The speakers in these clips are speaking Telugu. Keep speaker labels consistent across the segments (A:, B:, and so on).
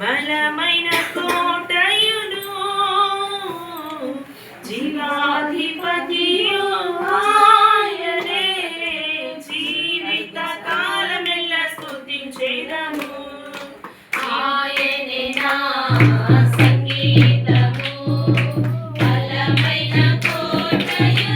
A: బలమైన కోటయును జీవాధిపతి జీవిత కాలమెల్ల స్థుతించేదము
B: ఆయనే నా సంగీతము. బలమైన కోటయు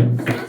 B: Thank you.